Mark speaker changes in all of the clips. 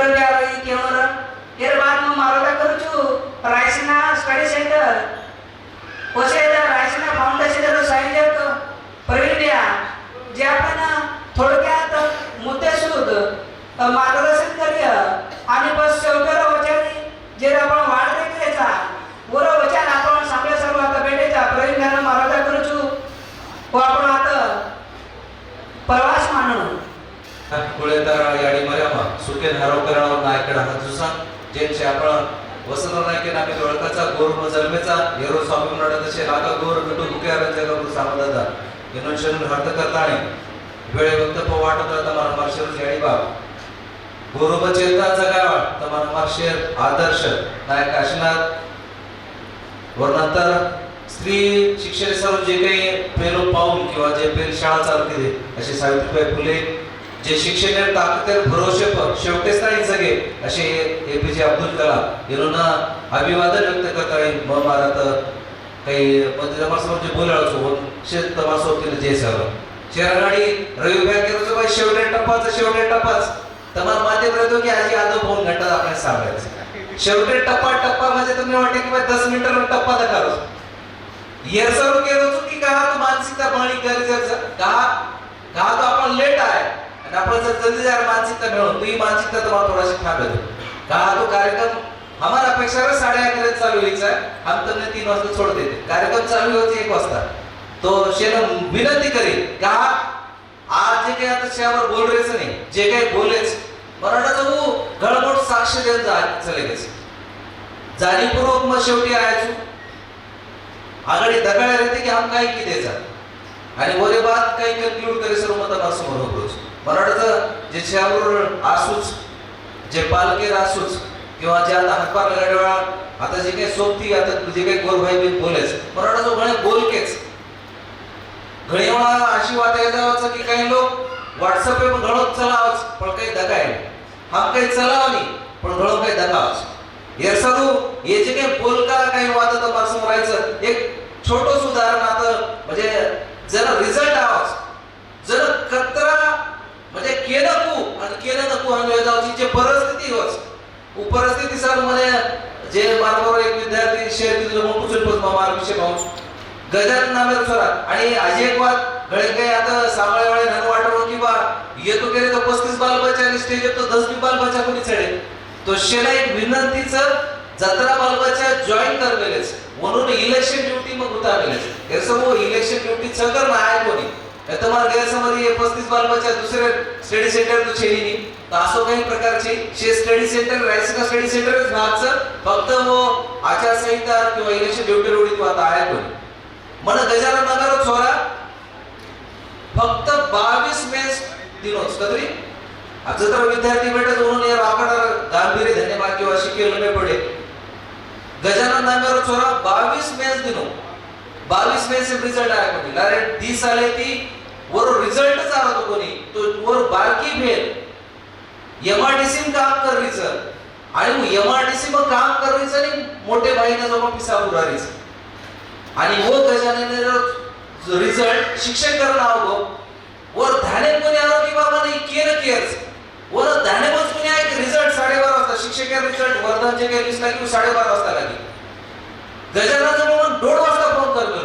Speaker 1: आहे असो विक्रम बिहारी केवळ हे बात मग मारोदा करूचु. रायसीना स्टडी सेंटर कसे रायसीना फाउंडेशन सांगितले प्रवीण द्या. जे आपण थोडक्यात मुद्दे मार्गदर्शन करूया. आणि बस शेवट्याला वचन जे आपण वाढ देखील वर वचन आपण सगळ्या सर्व. आता भेटायचा. प्रवीण द्यानं मारोदा करूच. व हो, आपण आता प्रवास
Speaker 2: कुळेदार याडी मर्यामा सुके धारो करावं नायकडा हा जुसा जेचे आपण वसंत नायके नामे दोळकाचा गोर म जन्मेचा येरो स्वामी म्हणा तसे लागा गोर गटू मुके जग सामदादा इनोशन हर्थ करताणे वेळे वक्त वाटत तमारा मार्शल याडी बाप गोरोब चेतना जगावा तमारा मार्शल आदर्श नायक काशीनाथ वर नंतर स्त्री शिक्षण सर्व जे काही पेलो पाहून किंवा जे पेल शाळा चालतील असे सावित्रीबाई फुले जे शिक्षण ताकदीर भरोसे शेवटेच नाही सगळे असे एपीजे अब्दुल कलाम यांना अभिवादन व्यक्त करता येईल मग मला तर काही म्हणजे तमासोबत जे बोलायचो शेत तमासोबत जे सगळं शेरगाडी रवी बँकेचं बाई शेवटे टप्पाच शेवटे टप्पाच. तमाम माध्यम राहतो की आजी आता दोन घंटा आपल्याला सांगायचं. शेवटे टप्पा टप्पा म्हणजे तुम्ही वाटते की दस मिनिटाला टप्पा दाखवतो येरसरू केलो की का मानसिकता पाणी गरजेचं का का तो आपण लेट आहे. आणि आपण जर जल्दी मानसिकता मिळवून तो ही मानसिकता तुम्हाला थोडाशी थांबेल का तो कार्यक्रम हमारा अपेक्षा है साढ़े अकरा चालू व्हायचा आहे हम तुमने तीन वाजता छोड़ देते. कार्यक्रम चालू होते एक वाजता. तो शेण विनंती करेल का आज जे काही आता शेवर बोल रेच नाही जे काही बोलेच मराठाचा वो हो, गळमोट साक्ष देऊन जा चले जाणीवपूर्वक मग शेवटी आयचो. आघाडी दगाड्या रहते की हम काय की द्यायचा आणि वरे बाद काही कन्क्लूड करे सर्व मत समोर होतोच मराठाचं जे त्यावर आसूच जे पालकेर आसूच किंवा जे आता हातभार लगाड्या आता जे काही सोबती आता जे काही गोरभाई बी बोलेच मराठाचं गणे बोलकेच. घणी वेळा अशी वाट येतात की काही लोक व्हॉट्सअप पे घणो चलावच पण काही दगाय हा काही चलाव नाही पण घणो काही दगावच. येरसादू हे जे काही बोलका काही वाटत मला राहायचं एक छोटस उदाहरण आता म्हणजे जरा रिझल्ट आवाज. जर कत्रा केलं तू आणि केलं नको आणि जाऊची जे परिस्थिती होच परिस्थिती सरमध्ये जे मार्गावर एक विद्यार्थी शेअर केली म्हणून कुचल मार विषय पाहून. गजानन नामेर सोरा. आणि आजी एक बात गळे काही आता सांभाळे वाळे नन वाटरो की बा येतो केले तर पस्तीस बाल बच्चा आणि स्टेज तो दस बी बाल बच्चा कोणी चढे. तो शेला एक विनंतीचं जत्रा बाल बच्चा जॉईन करलेलेच. म्हणून इलेक्शन ड्युटी मग होता गेलेच हे सर्व इलेक्शन ड्युटी सगळं नाही कोणी? नाही तर मला गैरसमज पस्तीस बाल बच्चा दुसरे स्टडी सेंटर तो छेली नाही तर असं काही प्रकारचे शे study centre Raisina study centre भागचं फक्त वो आचारसंहिता किंवा इलेक्शन ड्युटी रोडीत आता आहे कोणी. मन गजानन नगर छोरा फक्त बावीस मेस दिनों कदरी अब तर? विद्यार्थी भेटत म्हणून या राकडा गांभीर्य धन्यवाद किंवा शिकेल नाही पडे गजानन नामेर छोरा बावीस मेस दिनो बावीस मेस रिझल्ट आहे कोणी. लारे दी साले ती वर रिझल्टच आला तो कोणी. तो वर बारकी भेल एमआरडीसी काम करीचं आणि मग एमआरडीसी मग काम करीचं आणि मोठे भाईने जाऊन पिसा उरारीचं आणि वो गजानन रिझल्ट शिक्षण करणं हवं वर धाने कोणी आलो की बाबा नाही केअर केअर्स वर धाने पण कोणी आहे की रिझल्ट साडेबारा वाजता. शिक्षक रिझल्ट वर्धनचे काही दिसला की साडेबारा वाजता लागेल. गजानन मग दोन वाजता फोन करतो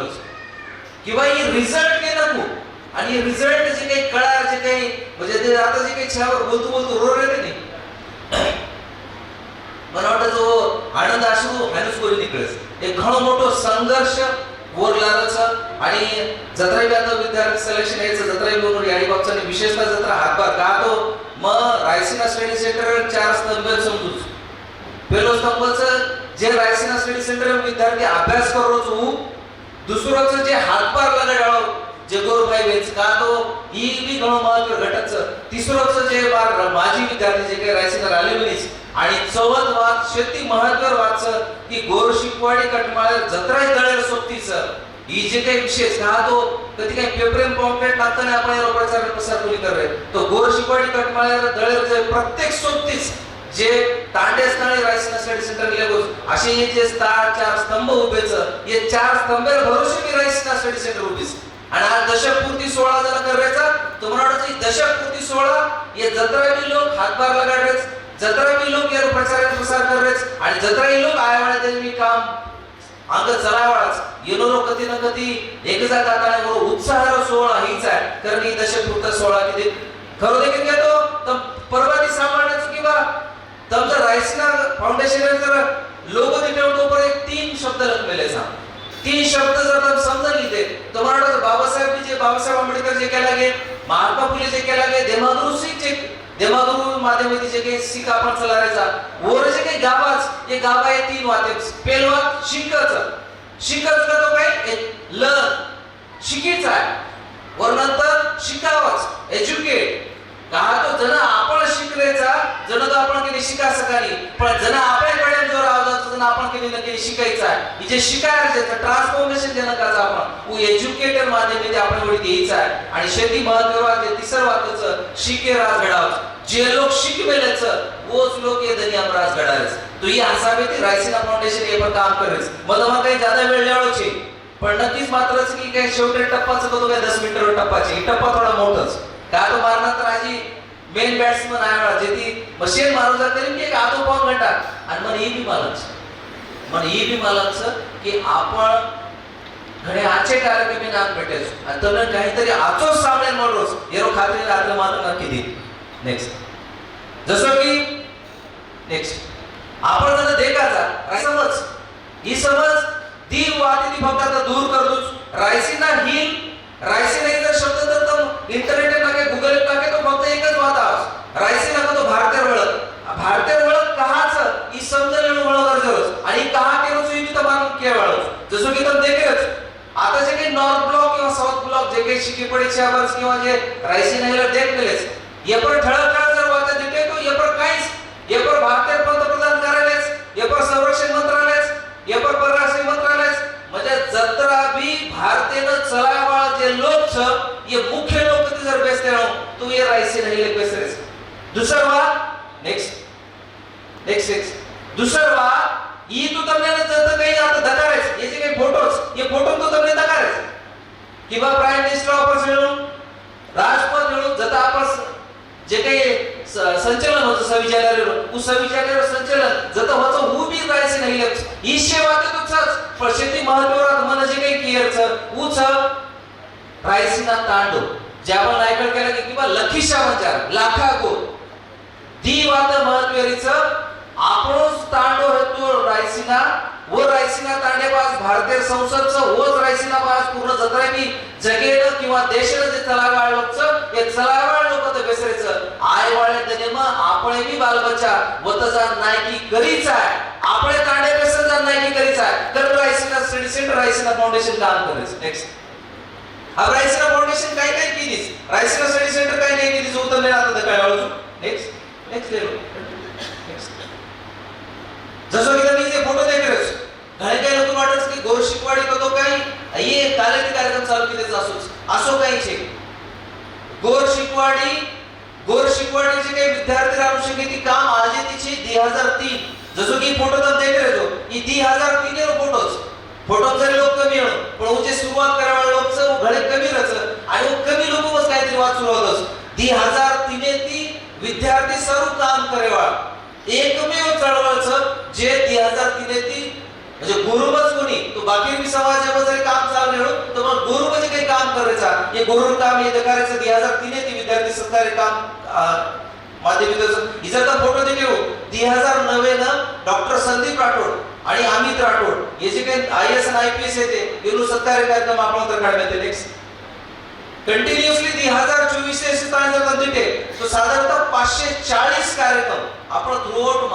Speaker 2: किंवा ही रिझल्ट काही नको. आणि रिझल्ट जे काही कळा जे काही म्हणजे ते आता जे काही छावर बोलतो बोलतो रोडले नाही. मला वाटतं जो आनंद अश्रू हायनच कोणी निकळस एक घणो मोठो संघर्ष वर आणि जत्राई बी आता विद्यार्थी सिलेक्शन यायचं. जत्राई बरोबर म्हणून आणि विशेषतः जत्रा हातभार का तो मग रायसीना स्टडी सेंटर चार स्तंभ समजूच पहिलो स्तंभचं जे रायसिना स्टडी सेंटर विद्यार्थी अभ्यास करोच दुसरोचं जे हातभार लगाडाव जे वेच का तो ही बी घणो महत्त्व घटकचं. तिसरोचं जे बार माजी विद्यार्थी जे काही रायसिना आले बनीच आणि चौवत वाद शेती महत्वर वाच की गोर शिकवाडी कटमाळे जत्राय दळे सोबतीचं. ही जे काही विशेष का तो कधी काही पेपरेन पॉम्पलेट टाकताना आपण प्रचार प्रसार कोणी कर तो गोर शिकवाडी कटमाळे दळे प्रत्येक सोबतीच जे तांडे स्थळे रायसिना स्टडी सेंटर लेगोस असे हे जे स्टार चार स्तंभ उभेच हे चार स्तंभेर भरोसे मी रायसिना स्टडी सेंटर उभीच. आणि आज दशकपूर्ती सोहळा जर करायचा तुम्हाला वाटतं दशकपूर्ती सोहळा हे जत्रावी लोक हातभार लगाडरेच जत्रावी लोक यार प्रचार प्रसार कररेच आणि जत्राही लोक आयवाळ्या त्यांनी काम अंग चलावळाच. येलो कधी ना कधी एक जात आता उत्साह सोहळा हीच आहे. कारण ही दशपुत्र सोहळा किती? खरं देखील घेतो तर तुमचं रायसना फाउंडेशन जर लोगो तिथे पर एक तीन शब्द लखलेले सांग. तीन शब्द जर समजा समजून लिहिले तुम्हाला बाबासाहेब जे बाबासाहेब आंबेडकर जे केला गे महात्मा फुले जे केला गे देमागुरु सिंग जे देमागुरु माध्यमाती जे काही सिख आपण चलायचा वर जे काही गावाच हे गावा हे तीन वाते पेलवा शिकच. शिकच का तो काय? लर्न शिकीच आहे. वर नंतर शिकावच. एज्युकेट का तो जण आपण शिकलेचा जण तो आपण केली शिका सकाळी. पण जण आपल्याकडे जो राहतो जण आपण किती नक्की शिकायचा आहे. ही जे शिकायला ज्याचं ट्रान्सफॉर्मेशन देणं काचा आपण एज्युकेटेड माध्यम ते आपण एवढी द्यायचा आहे. आणि शेती महत्त्वाचे तिसरं वाक्याचं शिके राज घडावं. जे लोक शिकवेलेच वोच लोक ये धनी हम राज घडावेच. तो ही हसावे ती रायसिना फाउंडेशन हे पण काम करेल मला मग काही ज्यादा वेळ लावायची. पण नक्कीच मात्रच की काय शेवटी टप्पाचं करतो काय दस मिनिटावर टप्पाची. टप्पा थोडा मोठाच. का तो मारणार तर आजी मेन बॅट्समन आहे मला जे ती मशीन मारू जाते की एक आधो पाऊन घंटा. आणि मन ही बी मालच मन ही बी मालच की आपण घडे आजचे कार्यक्रम नाम भेटेच आणि तर काहीतरी आचोच सामने म्हणून येरो खात्री रात्र मात्र नक्की दे. नेक्स्ट जसं की नेक्स्ट आपण जर देखाचा समज ही समज दी वाती ती फक्त आता दूर करतोच रायसीना हिल रायसीना ही जर शब्द तर तो इंटरनेट टाके गुगल टाके तो फक्त एकच वाद आवाज रायसीना का तो भारतीय वळख. भारतीय वळख कहाच? ई समजून येणं वळख गरजेच आणि कहा केलं चुई तर मानून केवळ जसं की तर देखेच आता जे काही नॉर्थ ब्लॉक किंवा साऊथ ब्लॉक जे काही शिकी पडीचे आवाज किंवा जे रायसीना हिला देखलेच ये पर ठळक ठळक जर वाचा देते तो ये पर काहीच. ये पर भारतीय पंतप्रधान कार्यालयच ये पर संरक्षण मंत्रालयच ये पर परराष्ट्र मंत्रालयच म्हणजे जत्रा बी इधर चलाए वाला जो लोग छ ये मुख्य लोग के इधर बेचते रहो तो ये राइसी नहीं ले बेच रहे दूसरा बात नेक्स्ट नेक्स्ट नेक्स्ट दूसरा बात ये तो तुमने जब काही आता दकार आहे याचे काही फोटोस ये फोटो तो तुमने दकार आहे बा प्राईम मिनिस्टर ऑफिस मिळून राजपद जता आपस जे काही संचलन होतं सविचारावर उ संचलन. जत होतं हु बी राहायचे नाही लक्ष. ही सेवा तर तुझंच पण शेती महत्वात मन जे काही केअरच उच रायसीना तांडो ज्यावर नायकड केला की किंवा लखीशा म्हणजे मंचार लाखा गो दी वात महत्वेरीच आपणच तांडो हेतू रायसीना. व रायसीना तांडे भारतीय संसदचं वच रायसीना पास पूर्ण जत्रा की जगेनं किंवा देशानं जे चलावाळ लोकचं हे चलावाळ लोक तर बेसरेचं आय वाळे त्याने आपण बी बालबच्चा वत नायकी नाही करीच आहे. आपण तांडे बेसन नायकी नाही करीच आहे? तर राईसना स्टडी राईसना फाउंडेशन काम करेस नेक्स्ट अब राईसना फाउंडेशन काय काय केलीस? राईसना स्टडी सेंटर काय नाही केलीस? उतरले आता काय वाळू नेक्स्ट नेक्स्ट लेवल जसं की त्यांनी जे फोटो देखरेच काही काही लोक वाटत की गोर शिकवाडी करतो काही ये कालेती कार्यक्रम चालू केले असोच. असो काही छे गोर शिकवाडी गोर शिकवणीचे काही विद्यार्थी राहू शके ती काम आज तिची दी हजार तीन जसं की फोटो तर देख रेजो ही दी हजार तीन रो फोटोज. फोटो जरी लोक कमी हो पण उचे सुरुवात करावा लोकचं घडे कमी रच आणि कमी लोक बस काहीतरी वाद सुरू होतस दी हजार तिने ती विद्यार्थी सर्व काम करेवा एकमेव चळवळचं जे दी हजार तिने ती म्हणजे गुरुबच कोणी तो बाकी बी समाजामध्ये जरी काम चालू नाही तर मग गुरु म्हणजे काही काम करायचा हे गुरु काम हे करायचं दी हजार तीन ती विद्यार्थी सरकारी काम माध्यमिक हिचा फोटो देखील हो दी हजार नवे न डॉक्टर संदीप राठोड आणि अमित राठोड हे जे काही आय एस आणि आय पी एस येते येऊन सरकारी कार्यक्रम आपण तर काढण्यात येते कंटिन्युअसली दी हजार चोवीस ते जर तिथे तो साधारणतः पाचशे चाळीस कार्यक्रम आपण थ्रूआउट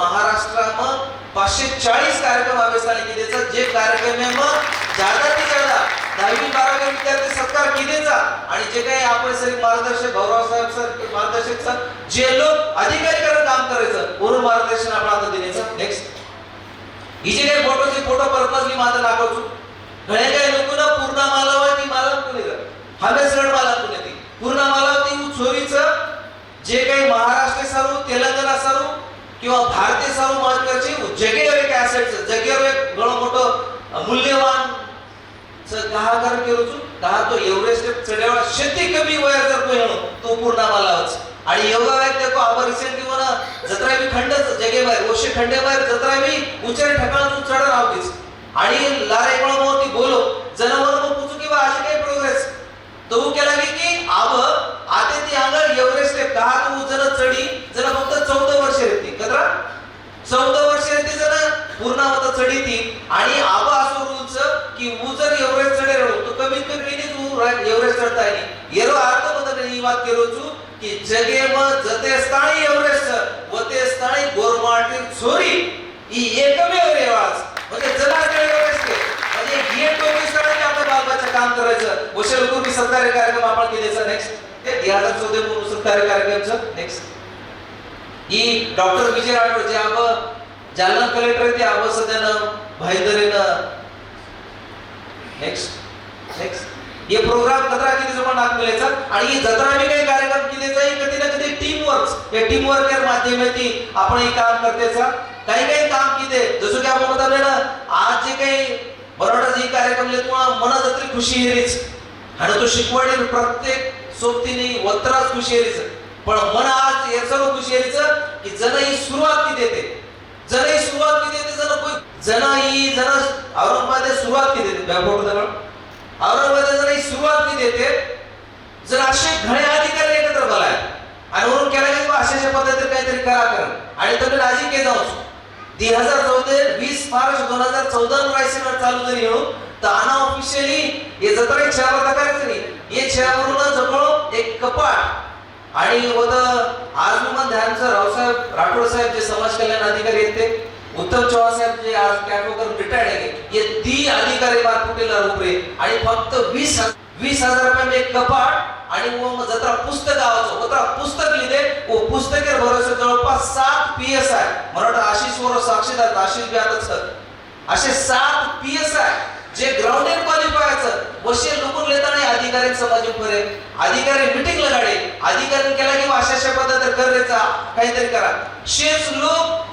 Speaker 2: आउट पाचशे चाळीस कार्यक्रम अभ्यासाने केलेचा जे कार्यक्रम आहे मग जादा ते जादा. दहावी बारावी विद्यार्थी सत्कार केलेचा आणि जे काही आपण सर मार्गदर्शक गौरव साहेब सर मार्गदर्शक सर जे लोक अधिकारी करून काम करायचं पूर्ण मार्गदर्शन आपण आता देण्याचं नेक्स्ट ही जे काही फोटोचे फोटो पर्पजली माझं दाखवतो. घणे काही लोक ना पूर्ण मालावर ती माला कोणी हमेसगड मालक कोणी ती पूर्ण मालावती चोरीचं जे काही महाराष्ट्र सारू तेलंगणा सारू किंवा भारतीय सारू महत्वाची जगेवर एक ऍसेट जगेवर एक घणं मोठं मूल्यवान दहा कर केलो दहा तो एव्हरेस्ट चढेवा शेती कमी वयात जर कोण तो पूर्ण मालाच. आणि योगा रिसेंटली म्हणा जत्रा बी खंड जगे बाहेर ओशे खंडे बाहेर जत्रा बी उचेर तू चढ राहतीस आणि लारे कोण मग ती बोलो जनावर मग पुचू किंवा अशी काही प्रोग्रेस तो केला की की आब आते ती अंगळ एव्हरेस्ट दहा तू जण चढी जण फक्त चौदा वर्ष येते कदरा चौदा वर्ष येते जण पूर्ण होता चढी ती आणि आबा असो रूल्स की ऊ जर एव्हरेस्ट चढे राहू तो कमीत कमी तू एव्हरेस्ट चढता येईल. येरो अर्थ बदल ही बात केलो की जगे म जते स्थानी एव्हरेस्ट ते स्थानी गोरमाटी छोरी ही एकमेव रेवाज. म्हणजे जला एव्हरेस्ट म्हणजे हे टोपी स्थानी आपलं बाबाचं काम करायचं. वशल कुर्मी मी सरकारी कार्यक्रम आपण केलेचा नेक्स्ट ते दोन हजार चौदा म्हणून सरकारी कार्यक्रमचं. नेक्स्ट ही डॉक्टर विजय राठोड जे आपण जालना कलेक्टर आहे ते आब सध्यानं भाईदरेनं नेक्स्ट नेक्स्ट हे प्रोग्राम जत्रा किती जमा नाक आणि ही जत्रा मी काही कार्यक्रम केलेचा आहे कधी ना कधी टीम वर्क या टीम वर्क या माध्यमाती आपण हे काम करतेचा काही काही काम किते जसं की आपण म्हणतो ना आज जे काही बरोबर जे कार्यक्रम ले तुम्हाला मनात जत्री खुशी येरीच आणि तो शिकवणी प्रत्येक सोबतीने वत्राच खुशी येरीच पण मन आज याचं खुशी येरीच की जण ही सुरुवात किती देते. जण ही सुरुवात किती देते जण कोई जण ही जण औरंगाबाद सुरुवात किती देते व्यापोट दगड औरंगाबाद जण ही सुरुवात किती देते जर असे घणे अधिकारी एकत्र बोलाय आणि म्हणून केला की अशाच्या पद्धतीने काहीतरी करा कर. आणि तुम्ही राजी के जाऊ दोन हजार चौदा वीस मार्च दोन हजार चौदा रायसीवर चालू जरी येऊन हो. तर अनऑफिशियली हे जत्रा एक छेडावर करायचं नाही. हे छेडावरून जवळ एक कपाट आणि होत आज मग ध्यानचं रावसाहेब राठोड साहेब जे समाज कल्याण अधिकारी आहेत ते उत्तम चव्हाण साहेब जे आज कॅम्पोकर रिटायर्ड आहे हे ती अधिकारी मार्फुटीला रुपरे आणि फक्त वीस वीस हजार रुपये एक कपाट आणि मग जत्रा पुस्तक गावाचं जत्रा पुस्तक लिहिले. व पुस्तकेर भरोसे जवळपास सात P S I Maratha Ashish वर साक्षीदार आशिष बी आता सर असे सात पी एस आय जे ग्राउंडेड क्वालिफायचं वशे लोकून लेताना अधिकारी समाज फरे अधिकारी मीटिंग लगाडे अधिकारी केला की अशा अशा पद्धती करायचा काहीतरी करा शेच लोक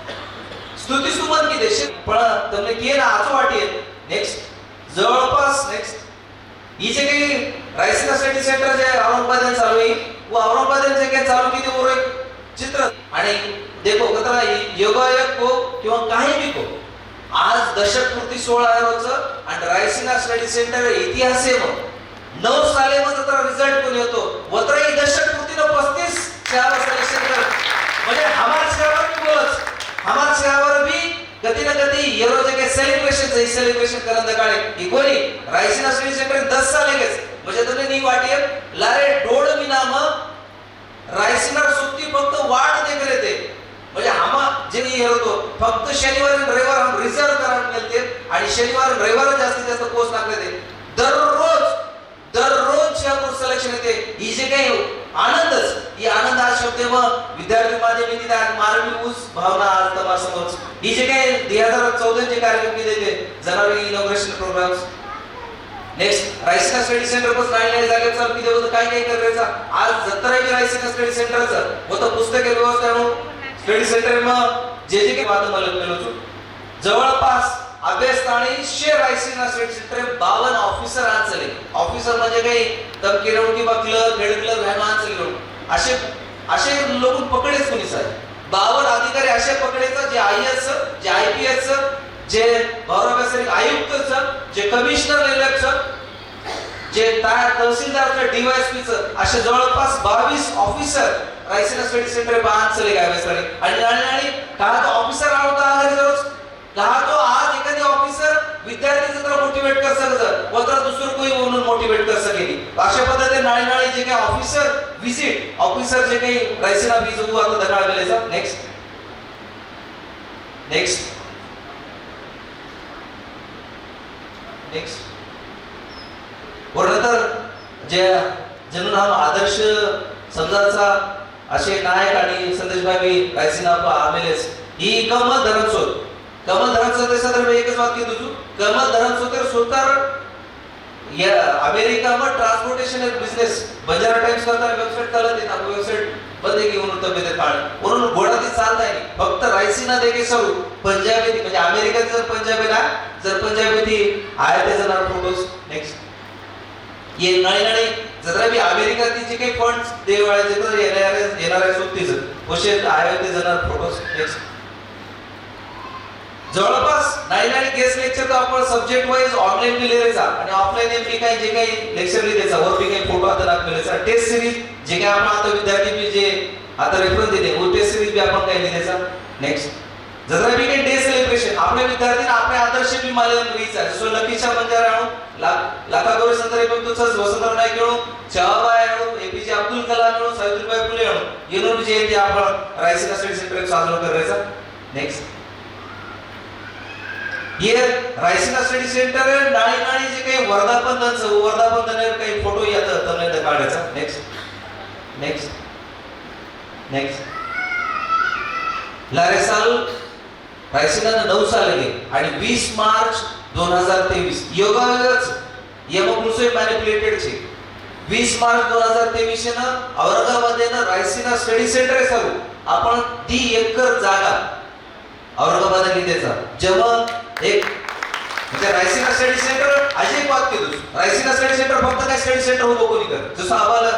Speaker 2: स्तुती सुमन की देशे पण તમને કે ના આચો વાટીએ नेक्स्ट जवळपास नेक्स्ट ही जे काही रायसीना स्टडी सेंटर जे औरंगाबाद चालू आहे व औरंगाबाद जे काही चालू किती वर एक चित्र आणि देखो कतरा योगायोग को किंवा काही बी को आज दशक पूर्ती सोळा रोजचं आणि रायसिना स्टडी सेंटर इतिहास आहे मग. नऊ साले मग रिझल्ट पण येतो? वत्र ही दशक पूर्तीनं पस्तीस शहर सिलेक्शन कर म्हणजे हमार शहरावर भी बोलच. हमार शहरावर भी गती ना गती ये रोज के सेलिब्रेशन से सेलिब्रेशन करन दकाळे ही कोणी? रायसिना स्टडी सेंटर दस साले गेस म्हणजे तुम्ही नी वाटिये लारे डोड मी नाम. रायसीना सुट्टी फक्त वाढ दे करे ते. म्हणजे आम्हा जे मी हे होतो फक्त शनिवार आणि रविवार रिझर्व करायला मिळते आणि शनिवार आणि रविवार जास्तीत जास्त कोर्स टाकले ते दररोज दररोज कोर्स सिलेक्शन येते. ही जे काही आनंदच ही आनंद हा शब्द मग विद्यार्थी माध्यमिक तिथे मारवी ऊस भावना आज तुम्हाला ही जे काही दोन हजार चौदा चे कार्यक्रम केले ते जनावरी inauguration programs next Raisina study centre पण नाही नाही जागेत किती होतं काय काय करायचं? आज जत्रा बी रायसिका स्टडी सेंटरचं होतं पुस्तक व्यवस्था क्रेडिट सेंटर मग जे जे काही वाद मला केलं होतं जवळपास अभ्यासस्थानी शे रायसिना स्टडी सेंटर बावन ऑफिसर आंचले. ऑफिसर म्हणजे काही तर राहून किंवा क्लर्क हेड क्लर्क ह्या आंचले लोक. असे असे लोक पकडेच कोणी साहेब बावन अधिकारी असे पकडेचा जे आय एस जे आय पी एस जे गौरव आयुक्त जे कमिशनर लेवलचं जे तयार तहसीलदारचं डीवायएसपीचं असे जवळपास बावीस ऑफिसर रायसीना स्टडी सेंटर बांध चले गावे आणि आणि आणि का तो ऑफिसर आलो आहे रोज का तो आज एखादी ऑफिसर विद्यार्थी जर मोटिवेट कर सकत व तर दुसरं कोणी म्हणून मोटिवेट कर सकेली अशा पद्धतीने नाळी नाळी जे काही ऑफिसर विजिट ऑफिसर जे काही रायसीना वीज आता दगाळ गेलेचा नेक्स्ट नेक्स्ट नेक्स्ट नंतर जे जनून आदर्श समजाचा असे नायक आणि संदेशभाई रायसिना आमेलेच ही कमल धरणसोत कमल धरण सोत संदर्भ एकच वाक्य तुझू. कमल धरणसोत सोतार या अमेरिका अमेरिकाમાં ट्रान्सपोर्टेशन एक बिझनेस बंजारा टाइम्स करता वेबसाईट चालत आहे आपण वेबसाईट बंद की म्हणून तब्येत काळ म्हणून घोडाती चालत आहे फक्त रायसीना देखे सरू. पंजाबी म्हणजे अमेरिकेत जर पंजाबी ना जर पंजाबी ती आहे त्याचा फोटोज नेक्स्ट ये नळी नळी जर मी अमेरिकातील जे काही फंड देवाळे तर येणार येणार आहे सुट्टीच कसे आहे ते जाणार फोटोज जवळपास नाही नाही गेस्ट लेक्चर तर आपण सब्जेक्ट वाईज ऑनलाईन लिहिलेचा आणि ऑफलाईन एमपी काही जे काही लेक्चर लिहिलेचा वरती काही फोटो आता दाखवलेचा टेस्ट सिरीज जे काही आपण आता विद्यार्थी बी जे आता रेफरन्स देते वो टेस्ट सिरीज बी आपण काही लिहिलेचा नेक्स्ट जरा बी काही डे सेलिब्रेशन आपल्या विद्यार्थ्यांना आपले आदर्श बी मला लिहायचा जसं लकीच्या बंजारा आणू लाखा गौरी संदर्भ पण तुझं वसंतराव नाईक आणू चहाबाई आणू एपीजे अब्दुल कलाम आणू सावित्रीबाई फुले आणू येणून जयंती आपण रायसीना स्टडी सेंटर साजरा करायचा नेक्स्ट ये रायसीना स्टडी सेंटर नाळी नाळी जे काही वर्धापन दिन वर्धापन दिनावर काही फोटो येतात તમને काढायचा नेक्स्ट नेक्स्ट नेक्स्ट लारे साल नऊ साल गेले आणि वीस मार्च दोन हजार तेवीस. योगायोगच यमपुरुषे मॅनिप्युलेटेडचे वीस मार्च दोन हजार तेवीस ना औरंगाबाद ना रायसीना स्टडी सेंटर आहे सर आपण ती एकर जागा औरंगाबाद त्याचा जेव्हा एक म्हणजे रायसीना स्टडी सेंटर अशी एक बात केली रायसीना स्टडी सेंटर फक्त काय स्टडी सेंटर होतो कोणी कर जसं आम्हाला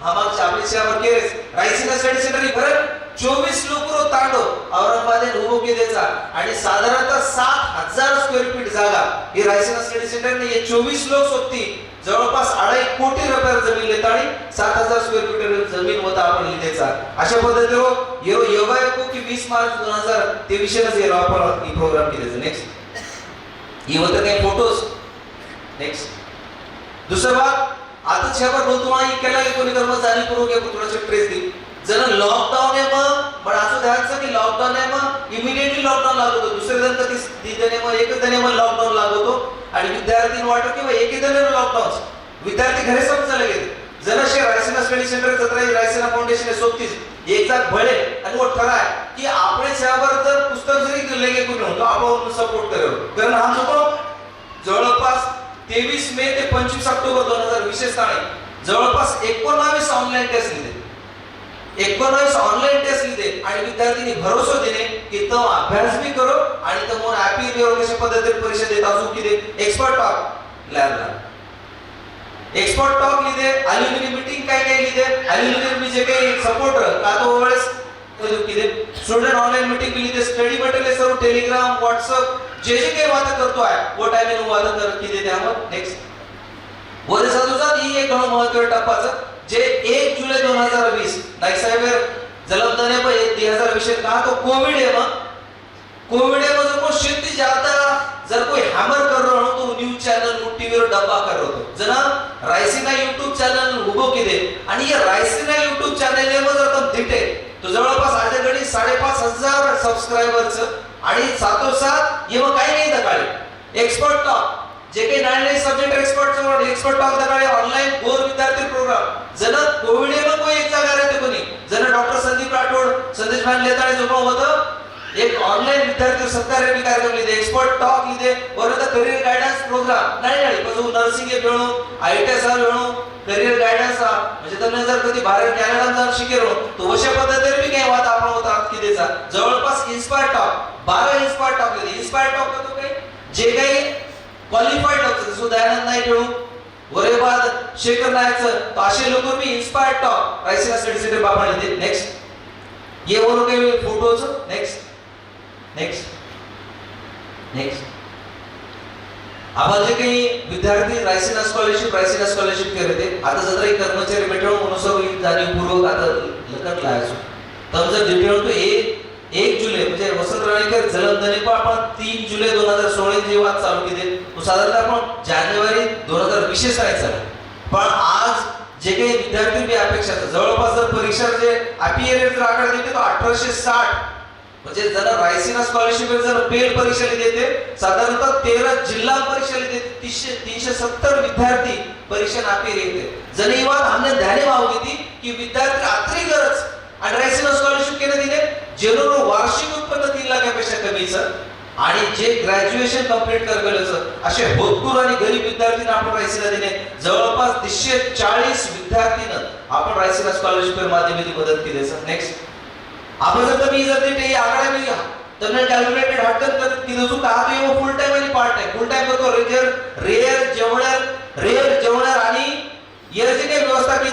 Speaker 2: हा मागच्या आपली सेवा केलेस रायसीना स्टडी सेंटर ही भरत चोवीस लोक तांडो औरंगाबाद उभो केलेचा आणि साधारणतः सात हजार स्क्वेअर फीट जागा. ही रायसेना स्टडी सेंटरने हे चोवीस लोक सोबती. जवळपास अडाई कोटी रुपयावर जमीन लेता आणि सात हजार स्क्वेअर फीट जमीन होता आपण लिहिलेचा अशा पद्धतीने हो, यो योगा येतो की वीस मार्च दोन हजार तेवीस गेलो आपण ही प्रोग्राम केलेचा नेक्स्ट ही होतं काही फोटोज नेक्स्ट दुसरं भाग आता छेवर बोलतो आणि केला की कोणी कर्म जाणीवपूर्वक एक थोडंसं ट्रेस देईल. जर लॉकडाऊन आहे मग. पण असं द्यायचं की लॉकडाऊन आहे मग. इमिडिएटली लॉकडाऊन लागत होतो. दुसरे जण कधी तिथे मग एकच जणे मग लॉकडाऊन लागवतो आणि विद्यार्थी वाटत की एक जण लॉकडाऊन विद्यार्थी घरी समजायला गेले. असे रायसेना स्टडी सेंटर जत्रा रायसेना फाउंडेशन सोबतीच. एकदा भळे आणि वो ठराय की आपले सेवावर जर पुस्तक जरी लेगे कोणी होतो आपण सपोर्ट करेल कारण हा जो जवळपास तेवीस मे ते पंचवीस ऑक्टोबर दोन हजार विशेष तारीख जवळपास एकोणावीस ऑनलाईन टेस्ट दिले. एकोणवीस ऑनलाईन टेस्ट लिहिले आणि विद्यार्थ्यांनी भरोसा देणे की तो अभ्यास बी करो आणि तो मोर ॲपी कशा पद्धतीने परीक्षा देत असू की दे एक्सपर्ट टॉक लॅबला एक्सपर्ट टॉक लिहिले अल्युमिनी मीटिंग काय काय लिहिले अल्युमिनी जे काही सपोर्ट का तो वेळेस किती स्टुडंट ऑनलाईन मीटिंग लिहिले स्टडी मटेरियल सर्व टेलिग्राम व्हॉट्सअप जे जे काही वादा करतो आहे वो टाइम येऊन तर किती त्यावर नेक्स्ट वर साधूचा ही एक घणं महत्त्वाचं टप्पाचं जे एक जुलै दोन हजार वीस. नाईक साहेब जलमदाने पण दोन हजार वीस का तो कोविड आहे मग? कोविड है मतलब को शेती ज्यादा जर कोई हैमर कर रहा हो तो न्यूज चॅनल टीव्हीवर डब्बा कर रहा होतो जना रायसीना युट्यूब चॅनल उभो केले आणि या रायसीना युट्यूब चॅनल हे जर तो दिटे तो जवळपास आजकडे साडेपाच हजार सबस्क्रायबरच आणि सातोसात हे मग काही नाही दकाळे एक्सपर्ट टॉक जे काही नाही subject expert expert talk online गोर विद्यार्थी प्रोग्राम जन कोविड हे कोई एक जागा राहते कोणी? जन डॉक्टर संदीप राठोड संदेश भान लेताळे जो होतं. एक ऑनलाईन विद्यार्थी सत्कार कार्यक्रम लिहिले. एक्सपर्ट टॉक लिहिले बरोबर करिअर गायडन्स प्रोग्राम नाही नाही. पण नर्सिंग हे Venu I T S Venu career guidance हा. म्हणजे त्यांना जर कधी बाहेर कॅनडा जर शिकेलो तो अशा पद्धतीने मी काही वाद आपण होता कितीचा जवळपास इन्स्पायर टॉक बारा इन्स्पायर टॉक लिहिले इन्स्पायर टॉक तो काही? जे काही क्वालिफाईड होतं जसं दयानंद नाईक ठेवू वरेबाद शेखर नायकचं. असे लोक मी inspire top Raisina study centre बाबा लिहिले नेक्स्ट ये वर काही फोटोच नेक्स्ट नेक्स्ट नेक्स्ट आपण जे काही विद्यार्थी रायसीना स्कॉलरशिप रायसीना स्कॉलरशिप करते आता जर कर्मचारी भेटलो म्हणून सर्व जाणीवपूर्वक आता लकटला असो तर जर डिटेल टू एक एक जुलै म्हणजे वसंत राणेकर जलमदने पण आपण तीन जुलै दोन हजार सोळा जे वाद चालू केले. तो साधारणतः आपण जानेवारी दोन हजार वीसशे चालू पण आज जे काही विद्यार्थी बी अपेक्षा जवळपास जर परीक्षा जे अपियरेट जर आकडा देते तो अठराशे साठ. म्हणजे जर रायसिना स्कॉलरशिप जर पेड परीक्षा देते साधारणतः तेरा जिल्हा परीक्षा देते तीनशे तीनशे सत्तर विद्यार्थी परीक्षा नापेर येते जण ही वाद हमने ध्याने वाव थी की विद्यार्थी आत्री गरज आणि रायसीना स्कॉलरशिप केले दिले जेणेकरून वार्षिक उत्पन्न तीन लाखापेक्षा कमीचं आणि जे ग्रॅज्युएशन कम्प्लीट करगलेचं असे होतपूर आणि गरीब विद्यार्थींना आपण रायसीला दिले जवळपास तीनशे चाळीस विद्यार्थीनं आपण रायसीना स्कॉलरशिप माध्यमातून मदत केली सर नेक्स्ट आपण जर तुम्ही जर ते आकडा मी તમને कॅल्क्युलेटेड हटकन कर કીધું શું કે આ તો એવો ફૂલ ટાઈમ आणि पार्ट टाइम फुल टाइम करतो रेजर रेअर जेवणार रेअर जेवणार आणि ये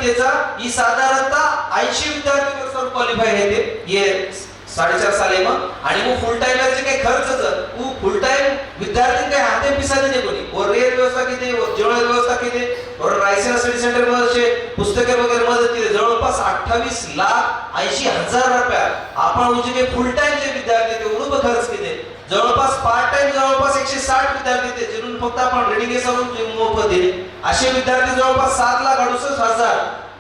Speaker 2: त्याचा ही साधारणतः ऐंशी विद्यार्थी वर्षावर क्वालिफाय आहे ते. ये साडेचार साले मग. आणि मग फुल टाइमर जे काही खर्च वो फुल टाइम विद्यार्थी काही हाते पिसा नाही कोणी. और रेल व्यवस्था किती और जेवण व्यवस्था किती और रायसेना स्टडी सेंटरमध्ये पुस्तके वगैरे मदत केली जवळपास अठ्ठावीस लाख ऐंशी हजार रुपया. आपण म्हणजे काही फुल टाइम जे विद्यार्थी ते उरूप खर्च केले जवळपास पार्ट टाइम जवळपास एकशे साठ विद्यार्थी ते जिथून फक्त आपण रिडिंग सरून मोफत दिले असे विद्यार्थी जवळपास सात लाख अडुसष्ट हजार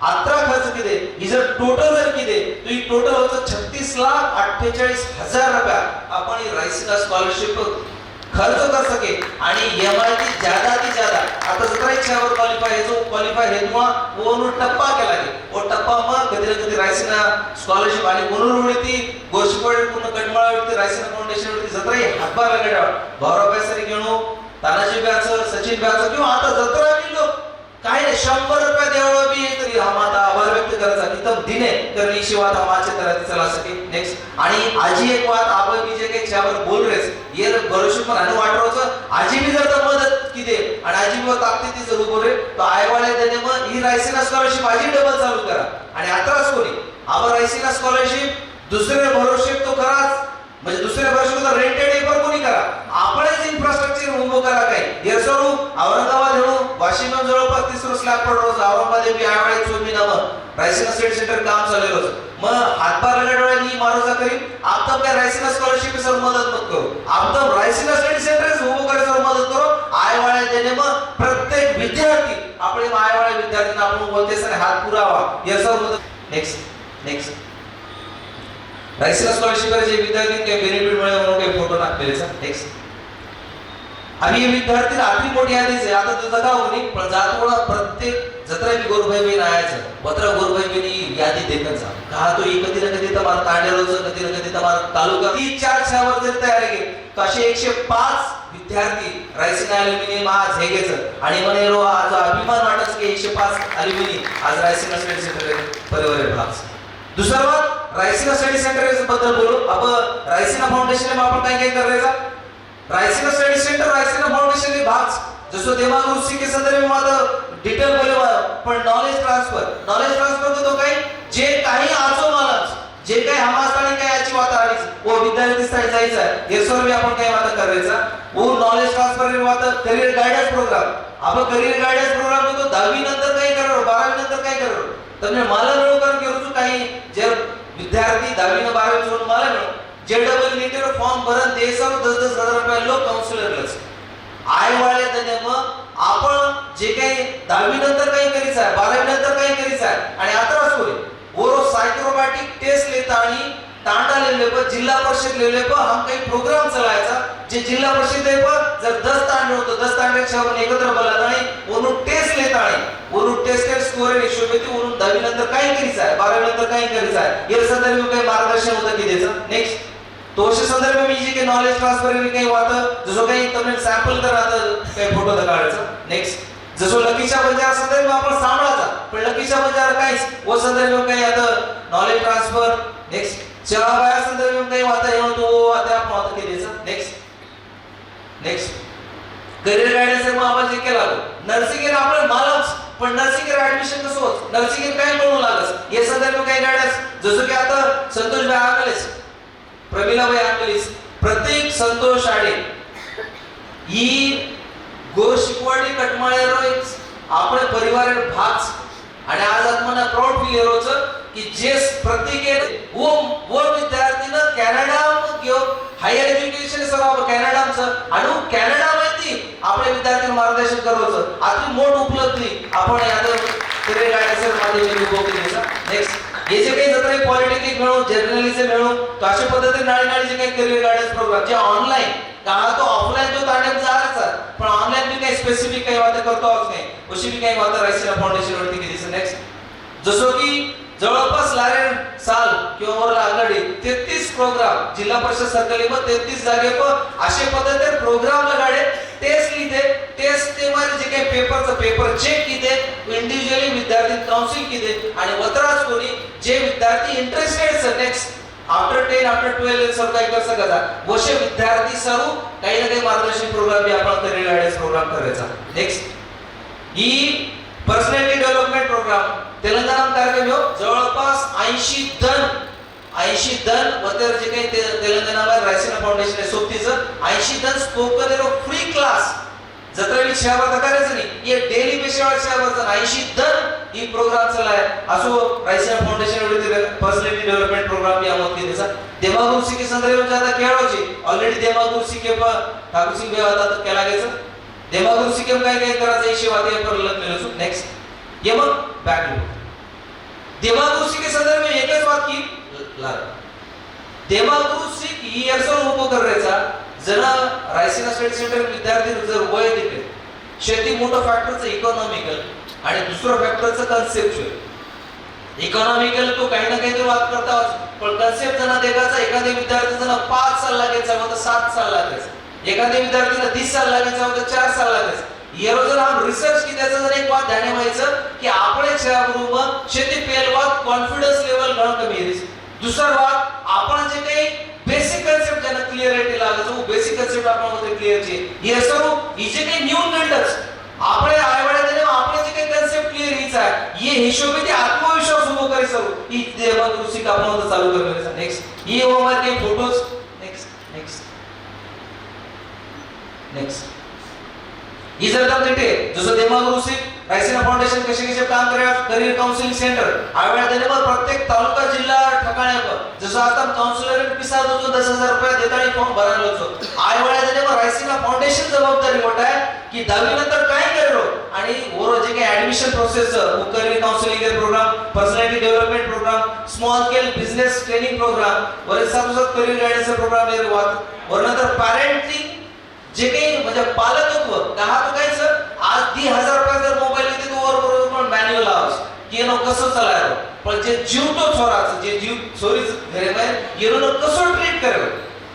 Speaker 2: अठरा खर्च किती ही जर टोटल जर किती तर ही टोटल होतं छत्तीस लाख अठ्ठेचाळीस हजार रुपया. आपण ही रायसिना स्कॉलरशिप खर्च कर सके आणि एम आय टी ज्यादा ती ज्यादा. आता जत्रा इच्छावर क्वालिफाय है जो क्वालिफाय है तो वो टप्पा केला गे वो टप्पा मग कधी ना कधी रायसिना स्कॉलरशिप आणि म्हणून उडती गोष्टीपड पूर्ण कडमळावरती उडती फाउंडेशन वरती जत्रा हातभार लगाडा भाऊराव पैसरी घेणू तानाजी ब्याच सचिन ब्याच किंवा आता जत्रा काय नाही शंभर रुपये देवळ बी तरी हा माता आभार व्यक्त करायचा तिथं दिने तर निशी वाद हमाचे तर चला सके नेक्स्ट आणि आजी एक वाद आपण बी जे काही त्यावर बोल रेस ये बरोशी पण आणि वाटरोचं आजी बी जर तर मदत किती आणि आजी बी ताकते ती जरूर बोल रे तो आयवाले त्याने मग ही रायसेना स्कॉलरशिप आजी डबल चालू करा. आणि आताच कोणी? आवर रायसेना स्कॉलरशिप दुसरे भरोशिप तो खराच. म्हणजे दुसऱ्या भरोसे रेंटेड एपर कोणी करा? आपणच इन्फ्रास्ट्रक्चर उभं करा काय येरसरू औरंगाबाद हेणू वाशिम जवळपास तिसरं स्लॅब रोज औरंगाबाद बी आयवाळे चोमी नाम रायसिना स्टेट सेंटर काम चाललेलं मग हातभार लगाडवाळी मारोजा करी आपण काय रायसिना स्कॉलरशिप सर मदत मत करू. आपण रायसिना स्टेट सेंटर उभं करायचं मदत करू. आयवाळे देणे मग प्रत्येक विद्यार्थी आपले आयवाळे विद्यार्थ्यांना आपण बोलते सर हात पुरावा. याच्यावर मदत. नेक्स्ट नेक्स्ट रायसेना स्कॉलरशिप विद्यार्थी बेनिफिट मिळेल म्हणून काही फोटो टाकलेले सर नेक्स्ट आणि हे विद्यार्थी रात्री मोठी आधीच आहे आता तुझा गाव नाही पण जातोळा प्रत्येक जत्रा बी गोरभाई बी नायाचं पत्र गोरभाई बी यादी देखत जा का तो ही कधी ना कधी तमार तांडेरोचं कधी ना कधी तमार तालुका ती चार छावर जर तयार आहे कसे एकशे पाच विद्यार्थी रायसिना अल्युमिनियम आज हे घ्यायचं आणि म्हणे रो आज अभिमान वाटत की एकशे पाच अल्युमिनियम आज रायसिना स्टडी सेंटर परिवार भाग. दुसरं बात रायसिना स्टडी सेंटरबद्दल बोलू. आपण रायसिना फाउंडेशन आपण काय काय करायचं? Raisina study centre Raisina foundation के भाग. जसो दिमाग उसी के संदर्भ में आता डिटेल बोले पण नॉलेज ट्रान्सफर नॉलेज ट्रान्सफर तो काही जे काही आजो मला जे काही हमास्थानी काय याची वाता आली वो विद्यार्थी स्थायी जायचं आहे. हे सर्व आपण काही वाता करायचा? वो नॉलेज ट्रान्सफर वाता करियर गायडन्स प्रोग्राम आपण करियर गायडन्स प्रोग्राम तो दहावी नंतर काही करणार? बारावी नंतर काय करणार? તમને માલા મેળો કારણ કે रुजू काही जे विद्यार्थी दहावी न बारावी सोडून माला मिळो जे डबल नीटर फॉर्म भरत ते सर्व दस दस हजार रुपये लोक काउन्सिलरलाच आय वाले त्याने मग आपण जे काही दहावी नंतर काही करीच आहे बारावी नंतर काही करीच आहे आणि आता सोडे ओरो सायक्रोबॅटिक टेस्ट लेता आणि तांडा लिहिले पर जिल्हा परिषद लिहिले पर हम काही प्रोग्राम चलायचा जे जिल्हा परिषद आहे पर जर दस तांडे होतो दस तांड्याच्या आपण एकत्र बोलत आणि वरून टेस्ट लेता आणि वरून टेस्ट काही स्कोर रेशो में वरून दहावी नंतर काही करीच आहे बारावी नंतर काही करीच आहे. या संदर्भात काही मार्गदर्शन होतं की त्याचं नेक्स्ट तो अशा संदर्भ मी जे काही नॉलेज ट्रान्सफर काही वाटत जसं काही तुम्ही सॅम्पल तर आता काही फोटो काढायचा. नेक्स्ट जसं लकीच्या बजार संदर्भ आपण सांभाळायचा पण लकीच्या बजार काहीच. व संदर्भ काही आता नॉलेज ट्रान्सफर नेक्स्ट चहा संदर्भ काही वाता येऊन तो आता आपण आता केलीचं. नेक्स्ट नेक्स्ट करिअर गायडन्स मग आपण जे केला नर्सिंग आपण मालच पण नर्सिंग ऍडमिशन कसं होत? नर्सिंग काय म्हणून लागस हे संदर्भ काही गायडन्स जसं की आता संतोष भाई आकलेस प्रमिला भाई आकलेस प्रत्येक संतोष आडे ही गो शिकवाडी कटमाळे एक आपण परिवार भाग आणि आज आत्मना प्राऊड फील येरोच की जे प्रत्येक वो वो विद्यार्थीनं कॅनडा घेऊ हायर एज्युकेशन सर्व कॅनडाचं. आणि कॅनडा माहिती आपल्या विद्यार्थी मार्गदर्शन करवचं आधी मोठ उपलब्धी आपण आता करिअर गायडन्स माध्यमातून उभं केली नेक्स्ट हे जे काही जत्रा पॉलिटेक्निक मिळून जर्नलिझम मिळून तो अशा पद्धतीने नाळी नाळी जे काही करिअर गायडन्स प्रोग्राम जे ऑनलाईन का तो ऑफलाईन तो तांड्यात जायचा पण ऑनलाईन मी काही स्पेसिफिक काही वाटत करतो नाही. अशी मी काही वाटत रायसिना फाउंडेशन वरती केली नेक्स्ट जसं की जवळपास लारेन साल किंवा वर आघाडी तेहतीस प्रोग्राम जिल्हा परिषद सरकारी मग तेहतीस जागे पण अशा पद्धतीने प्रोग्राम लगाडे तेच लिहिते. तेच ते मध्ये जे काही पेपरचं पेपर चेक किते इंडिव्हिज्युअली विद्यार्थी काउन्सिल किते आणि वतराज कोणी जे विद्यार्थी interested next after ten after twelve sir काय कर सकता वशे विद्यार्थी सर्व काही ना काही मार्गदर्शन प्रोग्राम आपण तरी प्रोग्राम करायचा. नेक्स्ट ही पर्सनॅलिटी डेव्हलपमेंट प्रोग्राम तेलंगणा कार्यक्रम ह्यो जवळपास ऐंशी टन ऐंशी टन वतर जे काही तेलंगणावर रायसिना फाउंडेशन आहे सोबतीचं ऐंशी टन स्पोकन एरो फ्री क्लास जत्रेली शहरात करायचं नाही ये डेली पेशावर शहराचं ऐंशी टन ही प्रोग्राम चलाय असो रायसिना फाउंडेशन एवढे पर्सनॅलिटी डेव्हलपमेंट प्रोग्राम या मत केले देमागुरु के संदर्भ ज्यादा खेळावचे ऑलरेडी देमागुरु सिके ठाकूर सिंग आता केला गेचं देमागुरु सिके काय काय करायचं? म्हणजे ही सेवा ते करलं मिळू नेक्स्ट ये मग बॅक देमागुरु सिके संदर्भ में एकच बात की लार देमागुरु ही अर्सोन उभं करायचा जर रायसिना स्टडी सेंटर विद्यार्थी जर वय दिले शेती मोठं फॅक्टरचं इकॉनॉमिकल आणि दुसरं फॅक्टरचं कन्सेप्च्युअल इकॉनॉमिकल तो काही ना काहीतरी वाद करता पण कन्सेप्ट जना देखाचा एखाद्या विद्यार्थ्याचा पाच साल लागायचा मग सात साल लागायचा एखाद्या विद्यार्थीला तीस साल लागायचा होता चार साल लागायचा येरो जर हम रिसर्च की त्याचं जर एक बात ध्याने व्हायचं की આપણે છે આ ગ્રુપમાં शेती पेल વાત कॉन्फिडन्स लेवल ઘણો કમી રહી दुसरा વાત आपण जे काही बेसिक कन्सेप्ट ज्यांना क्लिअरिटी लागत जो बेसिक कन्सेप्ट आपण मध्ये क्लिअर છે हे सर्व ही जे काही न्यू नंडच આપણે આયવાળા તેને આપણે જે काही कन्सेप्ट क्लिअर हीच आहे ये हिशोबे ते आत्मविश्वास उभो करे सर्व ही देवादृष्टी आपण मध्ये चालू करणार नेक्स्ट ही ओवर काही फोटोज नेक्स्ट ही जर का तिथे जसं देमागुरुसी रायसेना फाउंडेशन कसे कसे काम करेल करिअर काउन्सिलिंग सेंटर आवेळा त्याने मग प्रत्येक तालुका जिल्हा ठिकाणी जसं आता काउन्सिलर पिसा देतो दस हजार रुपये देताना फॉर्म भरायला होतो. आवेळा त्याने मग रायसिना फाउंडेशन जबाबदारी मोठा आहे की दहावी नंतर काय करलो हो? आणि ओरो जे काही admission process career counselling programme personality development programme small scale business training programme बरेचसा साथ करिअर गायडन्स प्रोग्राम वर नंतर पॅरेंटिंग जे काही म्हणजे पालकत्व का हा तो कायच आज ती हजार रुपये जर मोबाईल येते तो वर बरोबर पण मॅन्युअल आवाज की नो कसं चालायचं? पण जे जीव तो चोराचं जे जीव चोरीच घरे बाहेर येणं कसं ट्रीट करेल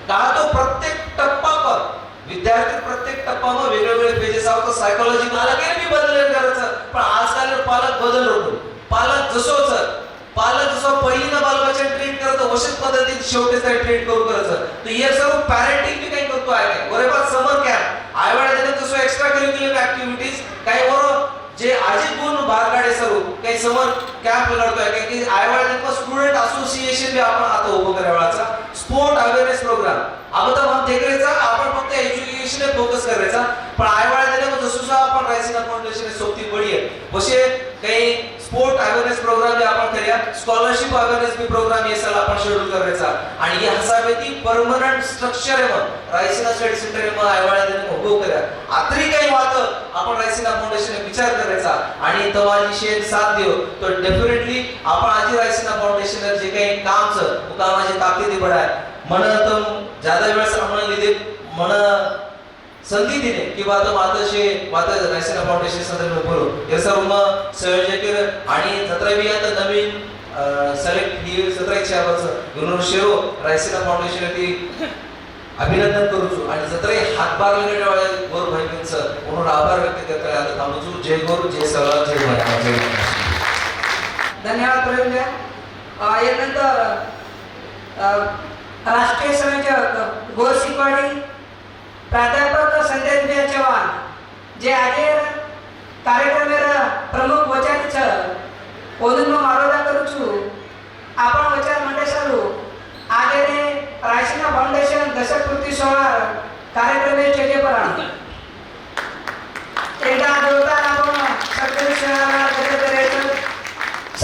Speaker 2: का तो प्रत्येक टप्पावर विद्यार्थी प्रत्येक टप्पावर वेगवेगळे पेजेस आवतो सायकोलॉजी पालकाने मी बदल करायचं. पण आजकाल पालक बदल होतो. पालक जसं होतं पालक जसं पहिलीनं बालकाच्या ट्रीट करतो अशाच पद्धतीत शेवटी त्याला ट्रीट करू करायचं तर हे सर्व पॅरेंटिंग मी काही करतो आहे काय? बरोबर समर कॅम्प आयवाडा त्याने तसं एक्स्ट्रा करिक्युलर ऍक्टिव्हिटीज काही बरोबर जे आजी गुण बाहेर काढे सर्व काही समर कॅम्प लढतोय काही की आयवाडा स्टुडंट असोसिएशन बी आपण आता उभं करायचा स्पोर्ट अवेअरनेस प्रोग्राम आपण तर मग करायचा आपण फक्त एज्युकेशन फोकस करायचा. पण आयवाडा त्याने मग जसं आपण रायसिना फाउंडेशन सोबती पडी आहे. असे काही स्पोर्ट अवेअरनेस प्रोग्राम आपण करूया स्कॉलरशिप अवेअरनेस बी प्रोग्राम हे साला आपण शेड्यूल करायचा. आणि हे हसावे ती परमनंट स्ट्रक्चर आहे मग रायसीना स्टडी सेंटर आहे मग आयवाळ्या त्याने उभं करूया. आतरी काही वाद आपण रायसीना फाउंडेशन विचार करायचा. आणि तवाजी शेर साथ देऊ तर डेफिनेटली आपण आजी रायसीना फाउंडेशन जे काही कामचं कामाची ताकदी बढाय म्हणत ज्यादा वेळ म्हणून लिहिले म्हण संधी दिली. किंवा आता माताशे माता रायसेना फाउंडेशन संदर्भ बोलू हे सर्व संयोजक आणि सतरावी आता नवीन सेलेक्ट ही जत्रा इच्छा गुरुवर शेरो रायसेना फाउंडेशन ती अभिनंदन करूचू आणि जत्रा हातभार लगेट गोर भाईंचं म्हणून आभार व्यक्त करता आता थांबूचू जय गोर जय सवा जय जय
Speaker 1: धन्यवाद प्रवीण यानंतर राष्ट्रीय संयोजक गोर शिकवाडी प्राध्यापक संजय चौहान જે આજે કાર્યક્રમે પ્રમુખ વચન છે ઓદુનો મારોદા કરું છું આપણ વચન માટે સારું આજે રાશિના ફાઉન્ડેશન દશક કૃતિ સોળાર કાર્યક્રમે સ્ટેજે પરાણ एकदा जोरदार आपण सत्तर शहराला